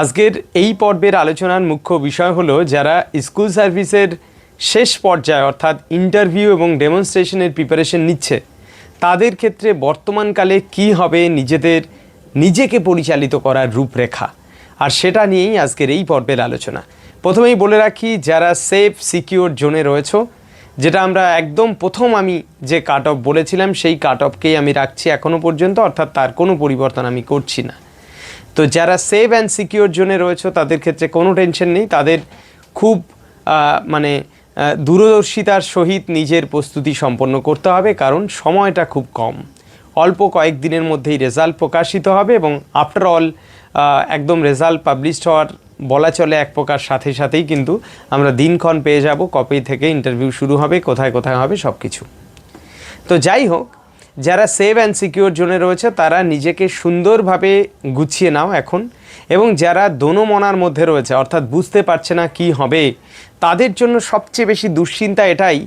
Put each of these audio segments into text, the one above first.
আজকের এই পর্বের আলোচনার মুখ্য বিষয় হলো যারা স্কুল সার্ভিসের শেষ পর্যায়ে, অর্থাৎ ইন্টারভিউ এবং ডেমনস্ট্রেশনের প্রিপারেশন নিচ্ছে, তাদের ক্ষেত্রে বর্তমানকালে কি হবে নিজেদের, নিজেকে পরিচালিত করার রূপরেখা? আর সেটা নিয়েই আজকের এই পর্বের আলোচনা। প্রথমেই বলে রাখি, যারা সেফ সিকিউর জোনে রয়েছে, যেটা আমরা একদম প্রথম আমি যে কাট অফ বলেছিলাম, সেই কাট অফকেই আমি রাখছি এখনও পর্যন্ত, অর্থাৎ তার কোনো পরিবর্তন আমি করছি না। তো যারা সেভ অ্যান্ড সিকিউর জোনে রয়েছে, তাদের ক্ষেত্রে কোনো টেনশন নেই। তাদের খুব মানে দূরদর্শিতার সহিত নিজের প্রস্তুতি সম্পন্ন করতে হবে, কারণ সময়টা খুব কম। অল্প কয়েকদিনের মধ্যেই রেজাল্ট প্রকাশিত হবে এবং আফটার অল একদম রেজাল্ট পাবলিশড হওয়ার বলা চলে এক প্রকার সাথে সাথেই কিন্তু আমরা দিনক্ষণ পেয়ে যাব। কপি থেকে ইন্টারভিউ শুরু হবে, কোথায় কোথায় হবে সব কিছু তো যাই হোক যারা সেভ অ্যান্ড সিকিউর জোনে রয়েছে, তারা নিজেকে সুন্দরভাবে গুছিয়ে নাও এখন। এবং যারা দোনো মনার মধ্যে রয়েছে, অর্থাৎ বুঝতে পারছে না কি হবে, তাদের জন্য সবচেয়ে বেশি দুশ্চিন্তা এটাই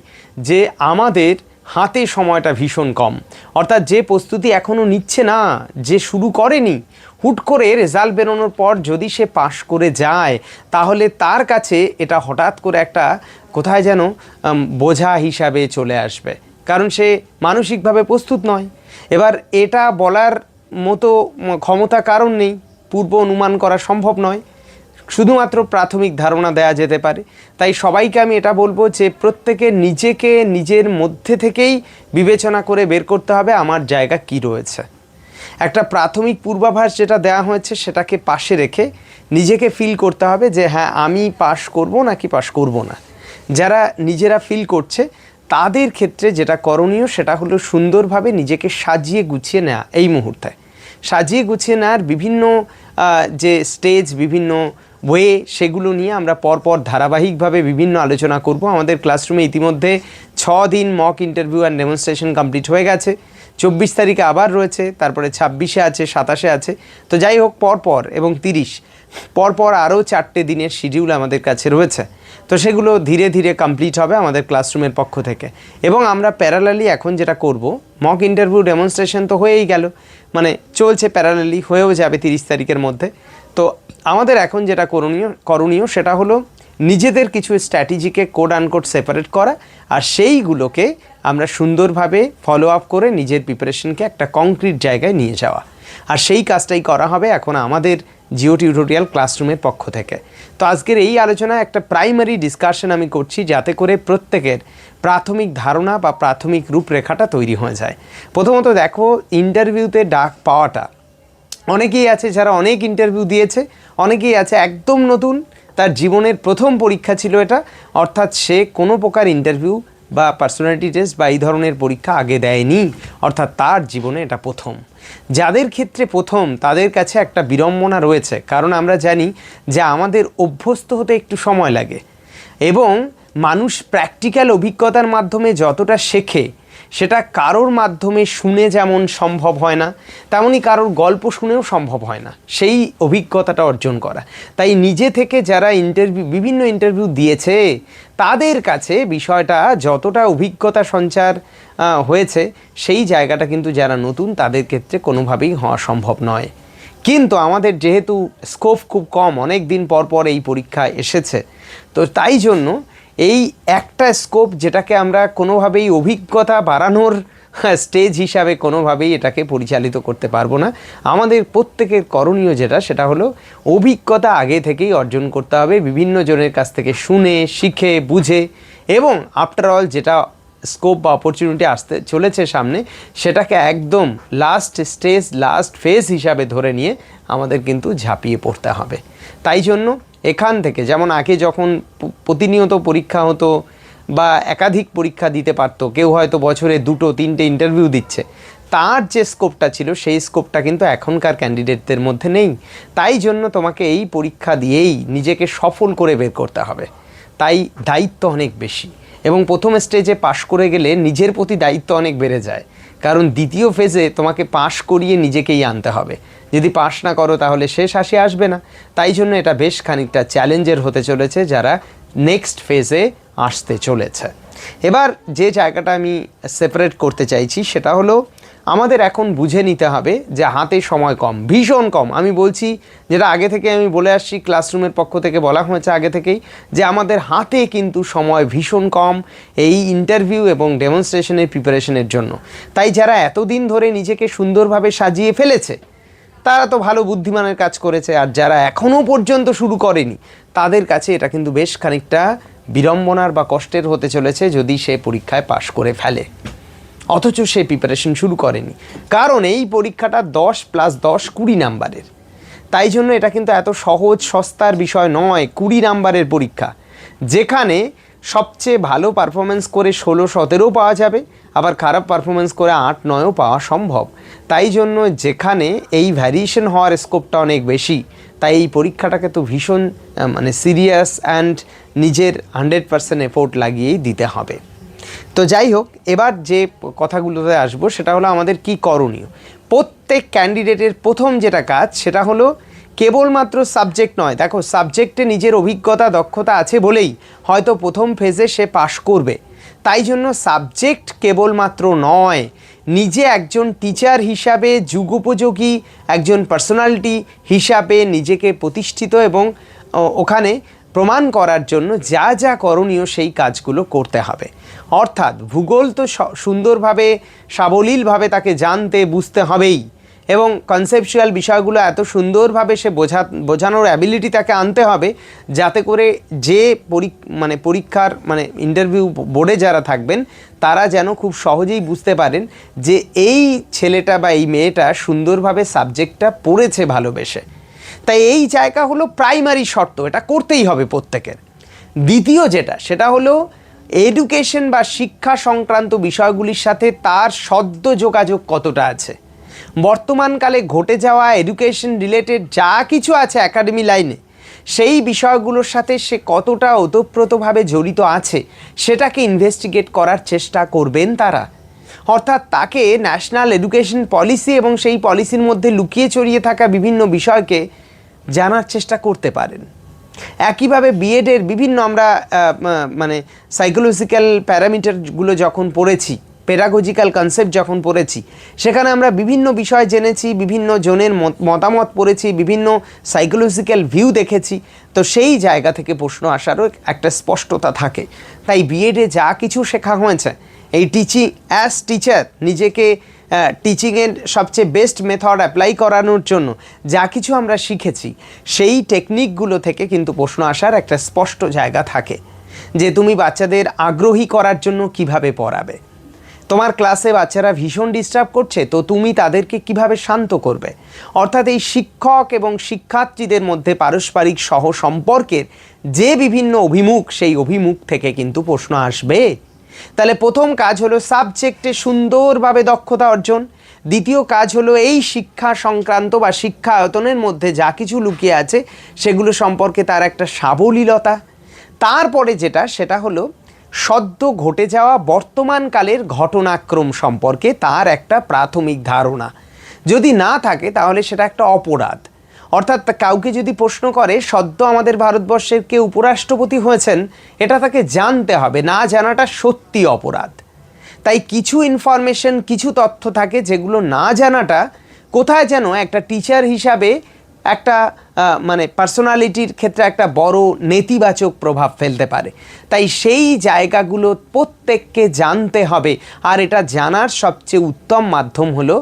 যে আমাদের হাতে সময়টা ভীষণ কম। অর্থাৎ যে প্রস্তুতি এখনও নিচ্ছে না, যে শুরু করেনি, হুট করে রেজাল্ট বেরোনোর পর যদি সে পাশ করে যায়, তাহলে তার কাছে এটা হঠাৎ করে একটা, কোথায় যেন বোঝা হিসাবে চলে আসবে। কারণ সে মানসিকভাবে প্রস্তুত নয়। এবার এটা বলার মতো ক্ষমতা কারণ নেই, পূর্ব অনুমান করা সম্ভব নয়। শুধুমাত্র প্রাথমিক ধারণা দেয়া যেতে পারে। তাই সবাইকে আমি এটা বলব যে প্রত্যেকে নিজেকে নিজের মধ্যে থেকেই বিবেচনা করে বের করতে হবে আমার জায়গা কি রয়েছে। একটা প্রাথমিক পূর্বাভাস যেটা দেওয়া হয়েছে সেটাকে পাশে রেখে নিজেকে ফিল করতে হবে যে হ্যাঁ আমি পাশ করব নাকি পাশ করব না? যারা নিজেরা ফিল করছে তাদের ক্ষেত্রে যেটা করণীয় সেটা হলো সুন্দরভাবে নিজেকে সাজিয়ে গুছিয়ে নেওয়া এই মুহূর্তে। সাজিয়ে গুছিয়ে নেওয়ার বিভিন্ন যে স্টেজ বিভিন্ন ওয়ে সেগুলো নিয়ে আমরা পরপর ধারাবাহিকভাবে বিভিন্ন আলোচনা করব। আমাদের ক্লাসরুমে ইতিমধ্যে ছ দিন mock interview and demonstration complete হয়ে গেছে। চব্বিশ তারিখে আবার রয়েছে, তারপরে ছাব্বিশে আছে, সাতাশে আছে। তো যাই হোক, পরপর এবং তিরিশ, পরপর আরও চারটে দিনের শিডিউল আমাদের কাছে রয়েছে। তো সেগুলো ধীরে ধীরে কমপ্লিট হবে আমাদের ক্লাসরুমের পক্ষ থেকে। এবং আমরা প্যারালালি এখন যেটা করব মক ইন্টারভিউ ডেমনস্ট্রেশন তো হয়েই গেল। মানে চলছে প্যারালালি হয়েও যাবে তিরিশ তারিখের মধ্যে। তো আমাদের এখন যেটা করণীয় করণীয় সেটা হলো নিজেদের কিছু স্ট্র্যাটেজিকে কোড আনকোড সেপারেট করা আর সেইগুলোকে আমরা সুন্দরভাবে ফলো আপ করে নিজের প্রিপারেশনকে একটা কংক্রিট জায়গায় নিয়ে যাওয়া। আর সেই কাজটাই করা হবে এখন আমাদের জিও টিউটোরিয়াল ক্লাসরুমের পক্ষ থেকে। তো আজকের এই আলোচনায় একটা প্রাইমারি ডিসকাশন আমি করছি যাতে করে প্রত্যেকের প্রাথমিক ধারণা বা প্রাথমিক রূপরেখাটা তৈরি হয়ে যায়। প্রথমত দেখো ইন্টারভিউতে ডাক পাওয়াটা। অনেকেই আছে যারা অনেক ইন্টারভিউ দিয়েছে, অনেকেই আছে একদম নতুন, তার জীবনের প্রথম পরীক্ষা ছিল এটা, অর্থাৎ সে কোনো প্রকার ইন্টারভিউ বা পার্সোনালিটি টেস্ট বা এই ধরনের পরীক্ষা আগে দেয়নি। অর্থাৎ তার জীবনে এটা প্রথম। যাদের ক্ষেত্রে প্রথম, তাদের কাছে একটা বিড়ম্বনা রয়েছে। কারণ আমরা জানি যে আমাদের অভ্যস্ত হতে একটু সময় লাগে। এবং মানুষ প্র্যাকটিক্যাল অভিজ্ঞতার মাধ্যমে যতটা শেখে, সেটা কারোর মাধ্যমে শুনে যেমন সম্ভব হয় না তেমনই কারোর গল্প শুনেও সম্ভব হয় না। সেই অভিজ্ঞতাটা অর্জন করা। তাই নিজে থেকে যারা ইন্টারভিউ বিভিন্ন ইন্টারভিউ দিয়েছে তাদের কাছে বিষয়টা যতটা অভিজ্ঞতা সঞ্চার হয়েছে, সেই জায়গাটা কিন্তু যারা নতুন তাদের ক্ষেত্রে কোনোভাবেই হওয়া সম্ভব নয়। কিন্তু আমাদের যেহেতু স্কোপ খুব কম, অনেক দিন পর পর এই পরীক্ষা এসেছে। তো তাই জন্য এই একটা স্কোপ যেটাকে আমরা কোনোভাবেই অভিজ্ঞতা বাড়ানোর স্টেজ হিসাবে কোনোভাবেই এটাকে পরিচালিত করতে পারব না। আমাদের প্রত্যেকের করণীয় যেটা, সেটা হলো অভিজ্ঞতা আগে থেকেই অর্জন করতে হবে, বিভিন্ন জনের কাছ থেকে শুনে, শিখে, বুঝে এবং আফটার অল যেটা স্কোপ বা অপরচুনিটি আসতে চলেছে সামনে, সেটাকে একদম লাস্ট স্টেজ লাস্ট ফেজ হিসাবে ধরে নিয়ে আমাদের কিন্তু ঝাঁপিয়ে পড়তে হবে। তাই জন্য এখান থেকে, যেমন আগে যখন প্রতিনিয়ত পরীক্ষা হতো বা একাধিক পরীক্ষা দিতে পারতো। কেউ হয়তো বছরে দুটো, তিনটে ইন্টারভিউ দিচ্ছে। তার যে স্কোপটা ছিল, সেই স্কোপটা কিন্তু এখনকার ক্যান্ডিডেটদের মধ্যে নেই। তাই জন্য তোমাকে এই পরীক্ষা দিয়েই নিজেকে সফল করে বের করতে হবে। তাই দায়িত্ব অনেক বেশি। এবং প্রথম স্টেজে পাশ করে গেলে নিজের প্রতি দায়িত্ব অনেক বেড়ে যায়। কারণ দ্বিতীয় ফেজে তোমাকে পাশ করিয়ে নিজেকেই আনতে হবে। যদি পাশ না করো তাহলে শেষ হাসি আসবে না। তাই জন্য এটা বেশ খানিকটা চ্যালেঞ্জের হতে চলেছে যারা নেক্সট ফেজে আসতে চলেছে। এবার যে জায়গাটা আমি সেপারেট করতে চাইছি সেটা হলো আমাদের এখন বুঝে নিতে হবে যে হাতে সময় কম, ভীষণ কম। আমি বলছি, যেটা আগে থেকে আমি বলে আসছি, ক্লাসরুমের পক্ষ থেকে বলা হয়েছে আগে থেকেই, যে আমাদের হাতে কিন্তু সময় ভীষণ কম এই ইন্টারভিউ এবং ডেমনস্ট্রেশনের প্রিপারেশনের জন্য। তাই যারা এতদিন ধরে নিজেকে সুন্দরভাবে সাজিয়ে ফেলেছে, তারা তো ভালো বুদ্ধিমানের কাজ করেছে, আর যারা এখনও পর্যন্ত শুরু করেনি, তাদের কাছে এটা কিন্তু বেশ খানিকটা বিড়ম্বনার বা কষ্টের হতে চলেছে যদি সে পরীক্ষায় পাশ করে ফেলে। অথচ সে প্রিপারেশন শুরু করেনি। কারণ এই পরীক্ষাটা দশ প্লাস দশ কুড়ি নাম্বারের তাই জন্য এটা কিন্তু এত সহজ, সস্তার বিষয় নয়, কুড়ি নাম্বারের পরীক্ষা। যেখানে সবচেয়ে ভালো পারফরমেন্স করে ষোলো, সতেরো পাওয়া যাবে, আবার খারাপ পারফরমেন্স করে আট, নয়ও পাওয়া সম্ভব। তাই জন্য যেখানে এই ভ্যারিয়েশন হওয়ার স্কোপটা অনেক বেশি, তাই এই পরীক্ষাটাকে তো ভীষণ মানে সিরিয়াস অ্যান্ড নিজের হান্ড্রেড পার্সেন্ট এফোর্ট লাগিয়েই দিতে হবে। তো যাই হোক, এবার যে কথাগুলোতে আসব, সেটা হলো আমাদের কি করণীয়। প্রত্যেক ক্যান্ডিডেটের প্রথম যেটা কাজ, সেটা হলো কেবলমাত্র সাবজেক্ট নয়। দেখো সাবজেক্টে নিজের অভিজ্ঞতা, দক্ষতা আছে বলেই হয়তো প্রথম ফেজে সে পাশ করবে। তাই জন্য সাবজেক্ট কেবলমাত্র নয়, নিজে একজন টিচার হিসাবে যুগোপযোগী, একজন পার্সোনালিটি হিসাবে নিজেকে প্রতিষ্ঠিত এবং ওখানে প্রমাণ করার জন্য যা যা করণীয় সেই কাজগুলো করতে হবে। অর্থাৎ ভূগোল তো সুন্দরভাবে, সাবলীলভাবে তাকে জানতে, বুঝতে হবেই। এবং কনসেপচুয়াল বিষয়গুলো এত সুন্দরভাবে সে বোঝা বোঝানোর অ্যাবিলিটি তাকে আনতে হবে, যাতে করে যে পরীক- মানে পরীক্ষার মানে ইন্টারভিউ বোর্ডে যারা থাকবেন, তারা যেন খুব সহজেই বুঝতে পারেন যে এই ছেলেটা বা এই মেয়েটা সুন্দরভাবে সাবজেক্টটা পড়েছে ভালোবেসে। তাই এই জায়গা হলো প্রাইমারি শর্ত, এটা করতেই হবে প্রত্যেকের। দ্বিতীয় যেটা, সেটা হলো এডুকেশন বা শিক্ষা সংক্রান্ত বিষয়গুলির সাথে তার সদ্য যোগাযোগ কতটা আছে। বর্তমানকালে ঘটে যাওয়া এডুকেশন রিলেটেড যা কিছু আছে একাডেমি লাইনে সেই বিষয়গুলোর সাথে সে কতটা ওতপ্রোতভাবে জড়িত আছে, সেটাকে ইনভেস্টিগেট করার চেষ্টা করবেন তারা। অর্থাৎ তাকে ন্যাশনাল এডুকেশন পলিসি এবং সেই পলিসির মধ্যে লুকিয়ে চড়িয়ে থাকা বিভিন্ন বিষয়কে জানার চেষ্টা করতে পারেন। একইভাবে বিএডের বিভিন্ন আমরা মানে সাইকোলজিক্যাল প্যারামিটারগুলো যখন পড়েছি পেডাগোজিক্যাল কনসেপ্ট যখন পড়েছি, সেখানে আমরা বিভিন্ন বিষয় জেনেছি, বিভিন্ন জনের মত- মতামত পড়েছি, বিভিন্ন সাইকোলজিক্যাল ভিউ দেখেছি। তো সেই জায়গা থেকে প্রশ্ন আসারও একটা স্পষ্টতা থাকে। তাই বিএডে যা কিছু শেখা হয়েছে, এই টিচিং অ্যাজ টিচার নিজেকে টিচিংয়ের সবচেয়ে বেস্ট মেথড অ্যাপ্লাই করানোর জন্য যা কিছু আমরা শিখেছি, সেই টেকনিকগুলো থেকে কিন্তু প্রশ্ন আসার একটা স্পষ্ট জায়গা থাকে যে তুমি বাচ্চাদের আগ্রহী করার জন্য কীভাবে পড়াবে। তোমার ক্লাসে বাচ্চারা ভীষণ ডিস্টার্ব করছে, তো তুমি তাদেরকে কীভাবে শান্ত করবে? অর্থাৎ এই শিক্ষক এবং শিক্ষার্থীদের মধ্যে পারস্পরিক সহ সম্পর্কের যে বিভিন্ন অভিমুখ, সেই অভিমুখ থেকে কিন্তু প্রশ্ন আসবে। তাহলে প্রথম কাজ হলো সাবজেক্টে সুন্দরভাবে দক্ষতা অর্জন। দ্বিতীয় কাজ হলো এই শিক্ষা সংক্রান্ত বা শিক্ষা আয়তনের মধ্যে যা কিছু লুকিয়ে আছে, সেগুলো সম্পর্কে তার একটা সাবলীলতা। তারপরে যেটা, সেটা হলো সদ্য ঘটে যাওয়া বর্তমানকালের ঘটনাক্রম সম্পর্কে তার একটা প্রাথমিক ধারণা। যদি না থাকে, তাহলে সেটা একটা অপরাধ। অর্থাৎ কাউকে যদি প্রশ্ন করে, সদ্য আমাদের ভারতবর্ষের কে উপরাষ্ট্রপতি হয়েছেন, এটা তাকে জানতে হবে, না জানাটা সত্যি অপরাধ। তাই কিছু ইনফরমেশন কিছু তথ্য থাকে যেগুলো না জানাটা কোথায় যেন একটা টিচার হিসাবে একটা মানে পার্সোনালিটির ক্ষেত্রে একটা বড় নেতিবাচক প্রভাব ফেলতে পারে। তাই সেই জায়গাগুলো প্রত্যেককে জানতে হবে। আর এটা জানার সবচেয়ে উত্তম মাধ্যম হলো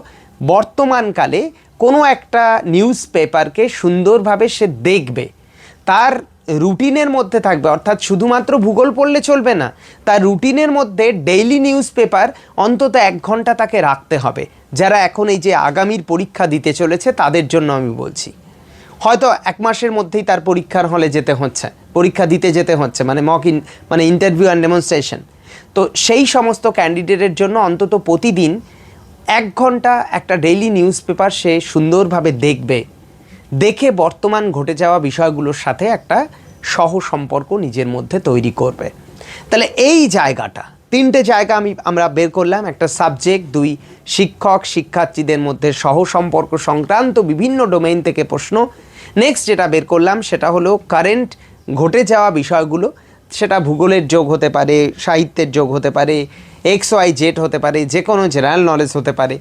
বর্তমানকালে কোনো একটা নিউজ পেপারকে সুন্দরভাবে সে দেখবে। তার রুটিনের মধ্যে থাকবে, অর্থাৎ শুধুমাত্র ভূগোল পড়লে চলবে না, তার রুটিনের মধ্যে ডেইলি নিউজ পেপার অন্তত এক ঘণ্টা তাকে রাখতে হবে। যারা এখন এই যে আগামীর পরীক্ষা দিতে চলেছে, তাদের জন্য আমি বলছি। হয়তো এক মাসের মধ্যেই তার পরীক্ষার হলে যেতে হচ্ছে, পরীক্ষা দিতে যেতে হচ্ছে মানে মক ইন মানে ইন্টারভিউ অ্যান্ড ডেমনস্ট্রেশন তো সেই সমস্ত ক্যান্ডিডেটের জন্য অন্তত প্রতিদিন এক ঘণ্টা একটা ডেইলি নিউজ পেপার সে সুন্দরভাবে দেখবে। দেখে বর্তমান ঘটে যাওয়া বিষয়গুলোর সাথে একটা সহ সম্পর্ক নিজের মধ্যে তৈরি করবে। তাহলে এই জায়গাটা, তিনটে জায়গা আমি, আমরা বের করলাম। একটা সাবজেক্ট দুই শিক্ষক, শিক্ষার্থীদের মধ্যে সহ সম্পর্ক সংক্রান্ত বিভিন্ন ডোমেইন থেকে প্রশ্ন। নেক্সট যেটা বের করলাম সেটা হলো কারেন্ট ঘটে যাওয়া বিষয়গুলো। সেটা ভূগোলের যোগ হতে পারে, সাহিত্যের যোগ হতে পারে এক্স ওয়াই জেড হতে পারে যে কোনো জেনারেল নলেজ হতে পারে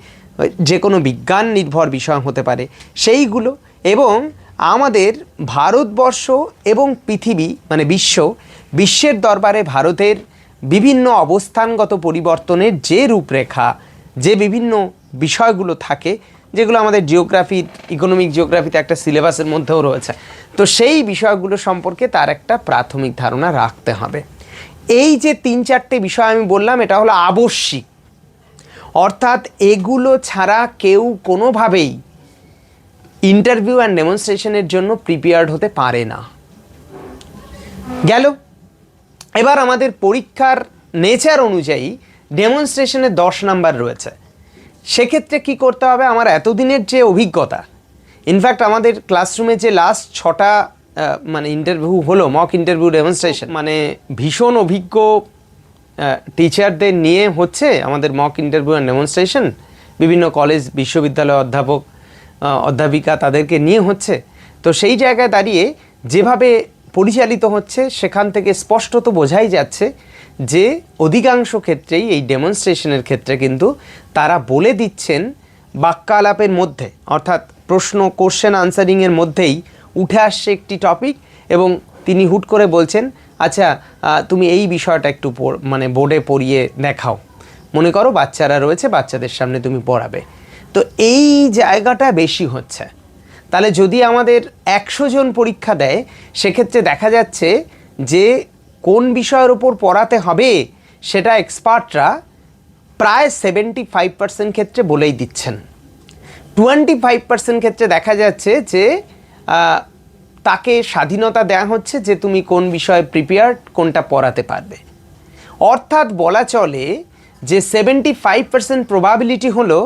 যে কোনো বিজ্ঞান নির্ভর বিষয় হতে পারে, সেইগুলো এবং আমাদের ভারতবর্ষ এবং পৃথিবী মানে বিশ্ব, বিশ্বের দরবারে ভারতের বিভিন্ন অবস্থানগত পরিবর্তনের যে রূপরেখা, যে বিভিন্ন বিষয়গুলো থাকে যেগুলো আমাদের জিওগ্রাফি ইকোনমিক জিওগ্রাফিতে একটা সিলেবাসের মধ্যেও রয়েছে। তো সেই বিষয়গুলো সম্পর্কে তার একটা প্রাথমিক ধারণা রাখতে হবে। এই যে তিন চারটে বিষয় আমি বললাম, এটা হলো আবশ্যিক। অর্থাৎ এগুলো ছাড়া কেউ কোনোভাবেই ইন্টারভিউ অ্যান্ড ডেমনস্ট্রেশনের জন্য প্রিপেয়ার্ড হতে পারে না। গেল। এবার আমাদের পরীক্ষার নেচার অনুযায়ী ডেমনস্ট্রেশনে দশ নাম্বার রয়েছে। সেক্ষেত্রে কি করতে হবে? আমার এতদিনের যে অভিজ্ঞতা ইনফ্যাক্ট আমাদের ক্লাসরুমে যে লাস্ট ছটা মানে ইন্টারভিউ হলো মক ইন্টারভিউ ডেমনস্ট্রেশন মানে ভীষণ অভিজ্ঞ টিচারদের নিয়ে হচ্ছে আমাদের মক ইন্টারভিউ অ্যান্ড ডেমনস্ট্রেশন বিভিন্ন কলেজ বিশ্ববিদ্যালয় অধ্যাপক অধ্যাপিকা তাদেরকে নিয়ে হচ্ছে। তো সেই জায়গায় দাঁড়িয়ে যেভাবে পরিচালিত হচ্ছে, সেখান থেকে স্পষ্টত বোঝাই যাচ্ছে যে অধিকাংশ ক্ষেত্রেই এই ডেমনস্ট্রেশনের ক্ষেত্রে কিন্তু তারা বলে দিচ্ছেন বাক্যালাপের মধ্যে, অর্থাৎ প্রশ্ন কোশ্চেন আনসারিংয়ের মধ্যেই উঠে আসছে একটি টপিক এবং তিনি হুট করে বলছেন আচ্ছা তুমি এই বিষয়টা একটু মানে বোর্ডে পড়িয়ে দেখাও। মনে করো বাচ্চারা রয়েছে, বাচ্চাদের সামনে তুমি পড়াবে। তো এই জায়গাটা বেশি হচ্ছে। তাহলে যদি আমাদের একশো জন পরীক্ষা দেয়, সেক্ষেত্রে দেখা যাচ্ছে যে কোন বিষয়ের উপর পড়াতে হবে সেটা এক্সপার্টরা প্রায় সেভেন্টি ফাইভ পার্সেন্ট ক্ষেত্রে বলেই দিচ্ছেন। টোয়েন্টি ফাইভ পার্সেন্ট ক্ষেত্রে দেখা যাচ্ছে যে তাকে স্বাধীনতা দেওয়া হচ্ছে যে তুমি কোন বিষয়ে প্রিপেয়ার্ড কোনটা পড়াতে পারবে। অর্থাৎ বলা চলে যে সেভেন্টি ফাইভ পার্সেন্ট প্রবাবিলিটি হলো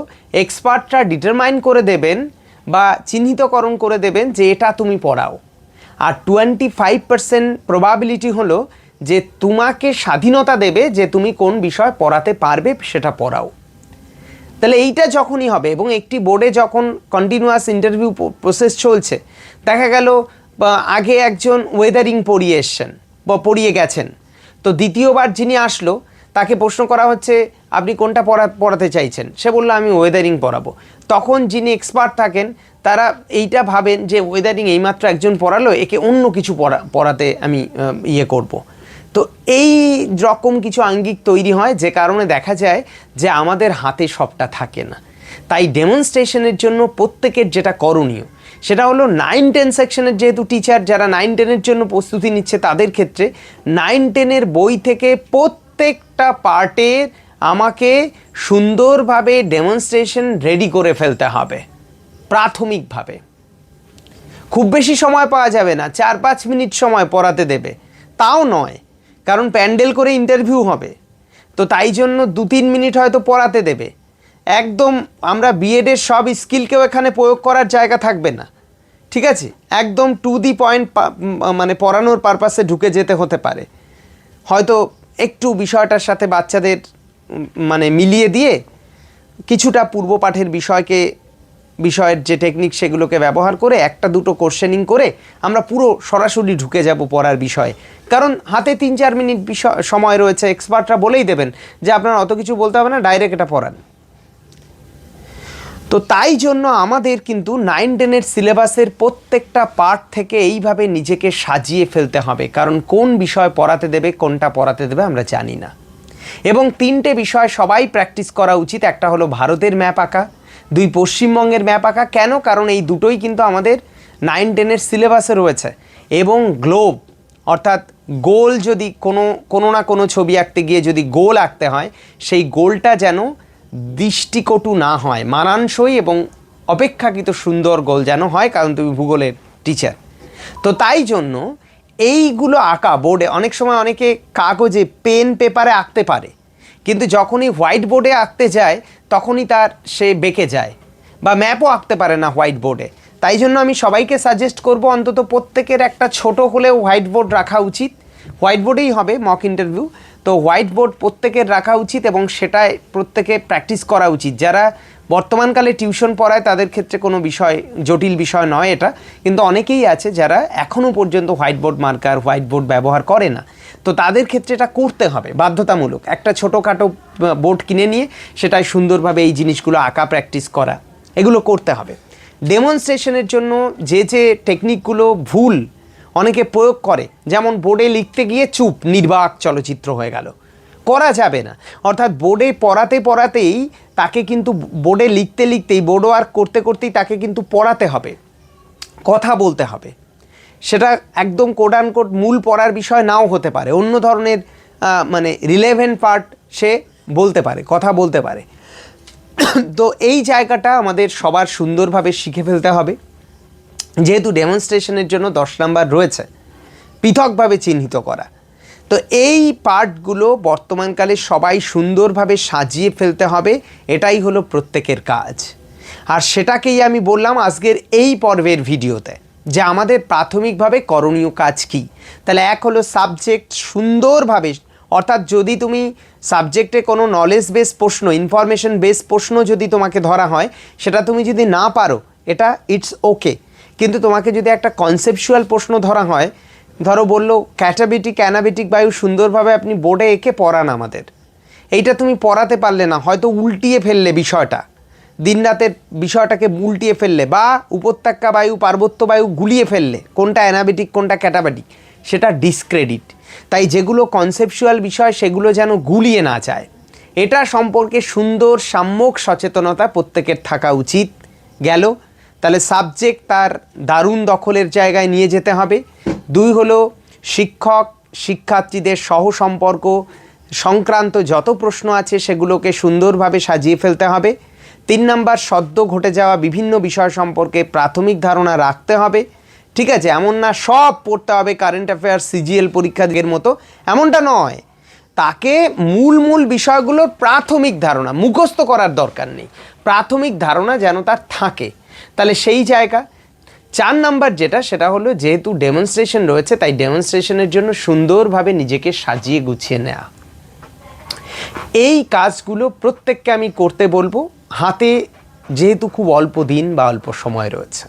এক্সপার্টরা ডিটারমাইন করে দেবেন বা চিহ্নিতকরণ করে দেবেন যে এটা তুমি পড়াও। আর টোয়েন্টি ফাইভ পার্সেন্ট প্রবাবিলিটি হলো যে তোমাকে স্বাধীনতা দেবে যে তুমি কোন বিষয় পড়াতে পারবে সেটা পড়াও। তাহলে এইটা যখনই হবে এবং একটি বোর্ডে যখন কন্টিনিউয়াস ইন্টারভিউ প্রসেস চলছে, দেখা গেল আগে একজন ওয়েদারিং পড়িয়ে এসছেন, বা পড়িয়ে গেছেন, তো দ্বিতীয়বার যিনি আসলো, তাকে প্রশ্ন করা হচ্ছে, আপনি কোনটা পড়া, পড়াতে চাইছেন? সে বলল, আমি ওয়েদারিং পড়াবো। তখন যিনি এক্সপার্ট থাকেন, তারা এইটা ভাবেন যে ওয়েদারিং এইমাত্র একজন পড়ালো, একে অন্য কিছু পড়া, পড়াতে আমি ইয়ে করব। তো এই রকম কিছু আঙ্গিক তৈরি হয় যে কারণে দেখা যায় যে আমাদের হাতে সবটা থাকে না। তাই ডেমনস্ট্রেশনের জন্য প্রত্যেকের যেটা করণীয়, সেটা হলো নাইন টেন সেকশনের যেহেতু টিচার যারা নাইন টেনের জন্য প্রস্তুতি নিচ্ছে তাদের ক্ষেত্রে নাইন টেনের বই থেকে প্রত্যেকটা পার্টের আমাকে সুন্দরভাবে ডেমনস্ট্রেশন রেডি করে ফেলতে হবে, প্রাথমিকভাবে। খুব বেশি সময় পাওয়া যাবে না, চার পাঁচ মিনিট সময় পড়াতে দেবে। তাও নয় কারণ প্যান্ডেল করে ইন্টারভিউ হবে। তো তাই জন্য দু তিন মিনিট হয়তো পড়াতে দেবে। একদম আমরা বিএডের সব স্কিলকেও এখানে প্রয়োগ করার জায়গা থাকবে না। ঠিক আছে? একদম টু দি পয়েন্ট মানে পড়ানোর পারপাসে ঢুকে যেতে হতে পারে। হয়তো একটু বিষয়টার সাথে বাচ্চাদের মানে মিলিয়ে দিয়ে কিছুটা পূর্ব পাঠের বিষয়কে বিষয়ের যে টেকনিক সেগুলোকে ব্যবহার করে একটা দুটো কোশ্চেনিং করে আমরা পুরো সরাসরি ঢুকে যাব পড়ার বিষয়ে। কারণ হাতে তিন চার মিনিট বিষয়, সময় রয়েছে এক্সপার্টরা বলেই দেবেন যে আপনার অত কিছু বলতে হবে না ডাইরেক্ট এটা পড়ান। তো তাই জন্য আমাদের কিন্তু নাইন টেনের সিলেবাসের প্রত্যেকটা পার্ট থেকে এইভাবে নিজেকে সাজিয়ে ফেলতে হবে। কারণ কোন বিষয় পড়াতে দেবে, কোনটা পড়াতে দেবে আমরা জানি না। এবং তিনটে বিষয় সবাই প্র্যাকটিস করা উচিত। একটা হলো ভারতের ম্যাপ আঁকা দুই পশ্চিমবঙ্গের ম্যাপ আঁকা। কেন? কারণ এই দুটোই কিন্তু আমাদের নাইন টেনের সিলেবাসে রয়েছে। এবং গ্লোব অর্থাৎ গোল যদি কোনো কোনো না কোনো ছবি আঁকতে গিয়ে যদি গোল আঁকতে হয়, সেই গোলটা যেন দৃষ্টিকটু না হয়, মানানসই এবং অপেক্ষাকৃত সুন্দর গোল যেন হয়, কারণ তুমি ভূগোলের টিচার তো তাই জন্য এইগুলো আঁকা বোর্ডে অনেক সময় অনেকে কাগজে পেন পেপারে আঁকতে পারে। কিন্তু যখনই হোয়াইট বোর্ডে আঁকতে যায়, তখনই তার সে বেঁকে যায় বা ম্যাপও আঁকতে পারে না হোয়াইট বোর্ডে তাই জন্য আমি সবাইকে সাজেস্ট করব অন্তত প্রত্যেকের একটা ছোট হলেও হোয়াইট বোর্ড রাখা উচিত। হোয়াইট বোর্ডেই হবে মক ইন্টারভিউ তো হোয়াইট বোর্ড প্রত্যেকের রাখা উচিত এবং সেটায় প্রত্যেকে প্র্যাকটিস করা উচিত। যারা বর্তমানকালে টিউশন পড়ায়, তাদের ক্ষেত্রে কোনো বিষয়, জটিল বিষয় নয় এটা। কিন্তু অনেকেই আছে যারা এখনও পর্যন্ত white board marker white board ব্যবহার করে না। তো তাদের ক্ষেত্রে এটা করতে হবে, বাধ্যতামূলক। একটা ছোটোখাটো বোর্ড কিনে নিয়ে সেটাই সুন্দরভাবে এই জিনিসগুলো আঁকা প্র্যাকটিস করা, এগুলো করতে হবে। ডেমনস্ট্রেশনের জন্য যে যে টেকনিকগুলো ভুল অনেকে প্রয়োগ করে, যেমন বোর্ডে লিখতে গিয়ে চুপ, নির্বাক চলচ্চিত্র হয়ে গেল। করা যাবে না। অর্থাৎ বোর্ডে পড়াতে পড়াতেই তাকে কিন্তু বোর্ডে লিখতে লিখতেই, বোর্ড ওয়ার্ক করতে করতেই তাকে কিন্তু পড়াতে হবে, কথা বলতে হবে। সেটা একদম কোড অ্যান্ড কোড মূল পড়ার বিষয় নাও হতে পারে। অন্য ধরনের মানে রিলেভেন্ট পার্ট সে বলতে পারে, কথা বলতে পারে। তো এই জায়গাটা আমাদের সবার সুন্দরভাবে শিখে ফেলতে হবে। যেহেতু ডেমনস্ট্রেশনের জন্য দশ নাম্বার রয়েছে, পৃথকভাবে চিহ্নিত করা। তো এই পার্টগুলো বর্তমানকালে সবাই সুন্দরভাবে সাজিয়ে ফেলতে হবে, এটাই হলো প্রত্যেকের কাজ। আর সেটাকেই আমি বললাম আজকের এই পর্বের ভিডিওতে। যে আমাদের প্রাথমিকভাবে করণীয় কাজ কি? তাহলে এক হলো সাবজেক্ট সুন্দরভাবে, অর্থাৎ যদি তুমি সাবজেক্টে কোনো নলেজ বেস প্রশ্ন ইনফরমেশন বেস প্রশ্ন যদি তোমাকে ধরা হয়, সেটা তুমি যদি না পারো, এটা ইটস ওকে কিন্তু তোমাকে যদি একটা কনসেপচুয়াল প্রশ্ন ধরা হয়, ধরো বলল ক্যাটাবিটিক অ্যানাবিটিক বায়ু সুন্দরভাবে আপনি বোর্ডে এঁকে পড়ান আমাদের। এইটা তুমি পড়াতে পারলে না, হয়তো উল্টিয়ে ফেললে বিষয়টা। দিনরাতের বিষয়টাকে উল্টিয়ে ফেললে বা উপত্যকা বায়ু, পার্বত্য বায়ু গুলিয়ে ফেললে, কোনটা অ্যানাবেটিক, কোনটা ক্যাটাবাটিক, সেটা ডিসক্রেডিট তাই যেগুলো কনসেপচুয়াল বিষয়, সেগুলো যেন গুলিয়ে না যায়। এটা সম্পর্কে সুন্দর, সাম্যক সচেতনতা প্রত্যেকের থাকা উচিত। গেল। তাহলে সাবজেক্ট তার দারুণ দখলের জায়গায় নিয়ে যেতে হবে। দুই হলো, শিক্ষক, শিক্ষার্থীদের সহ সম্পর্ক সংক্রান্ত যত প্রশ্ন আছে সেগুলোকে সুন্দরভাবে সাজিয়ে ফেলতে হবে। তিন নাম্বার সদ্য ঘটে যাওয়া বিভিন্ন বিষয় সম্পর্কে প্রাথমিক ধারণা রাখতে হবে। ঠিক আছে, এমন না সব পড়তে হবে কারেন্ট অ্যাফেয়ার সিজিএল পরীক্ষাদের মতো, এমনটা নয়। তাকে মূল মূল বিষয়গুলোর প্রাথমিক ধারণা, মুখস্থ করার দরকার নেই। প্রাথমিক ধারণা যেন তার থাকে। তাহলে সেই জায়গা। চার নাম্বার যেটা, সেটা হলো যেহেতু ডেমনস্ট্রেশন রয়েছে, তাই ডেমনস্ট্রেশনের জন্য সুন্দরভাবে নিজেকে সাজিয়ে গুছিয়ে নেওয়া এই কাজগুলো প্রত্যেককে আমি করতে বলব। হাতে যেহেতু খুব অল্প দিন বা অল্প সময় রয়েছে।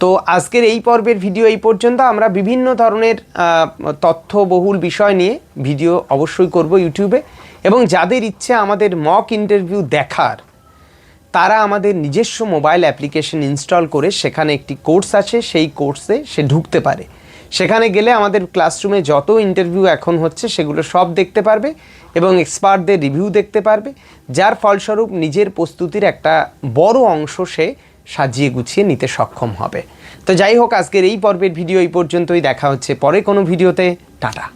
তো আজকের এই পর্বের ভিডিও এই পর্যন্ত। আমরা বিভিন্ন ধরনের তথ্যবহুল বিষয় নিয়ে ভিডিও অবশ্যই করব ইউটিউবে। এবং যাদের ইচ্ছে আমাদের মক ইন্টারভিউ দেখার, তারা আমাদের নিজস্ব মোবাইল অ্যাপ্লিকেশন ইনস্টল করে সেখানে একটি কোর্স আছে, সেই কোর্সে সে ঢুকতে পারে। সেখানে গেলে আমাদের ক্লাসরুমে যত ইন্টারভিউ এখন হচ্ছে, সেগুলো সব দেখতে পারবে এবং এক্সপার্টদের রিভিউ দেখতে পারবে। যার ফলস্বরূপ নিজের প্রস্তুতির একটা বড় অংশ সে সাজিয়ে গুছিয়ে নিতে সক্ষম হবে। তো যাই হোক, আজকের এই পর্বের ভিডিও এই পর্যন্তই। দেখা হচ্ছে পরে কোনো ভিডিওতে টাটা।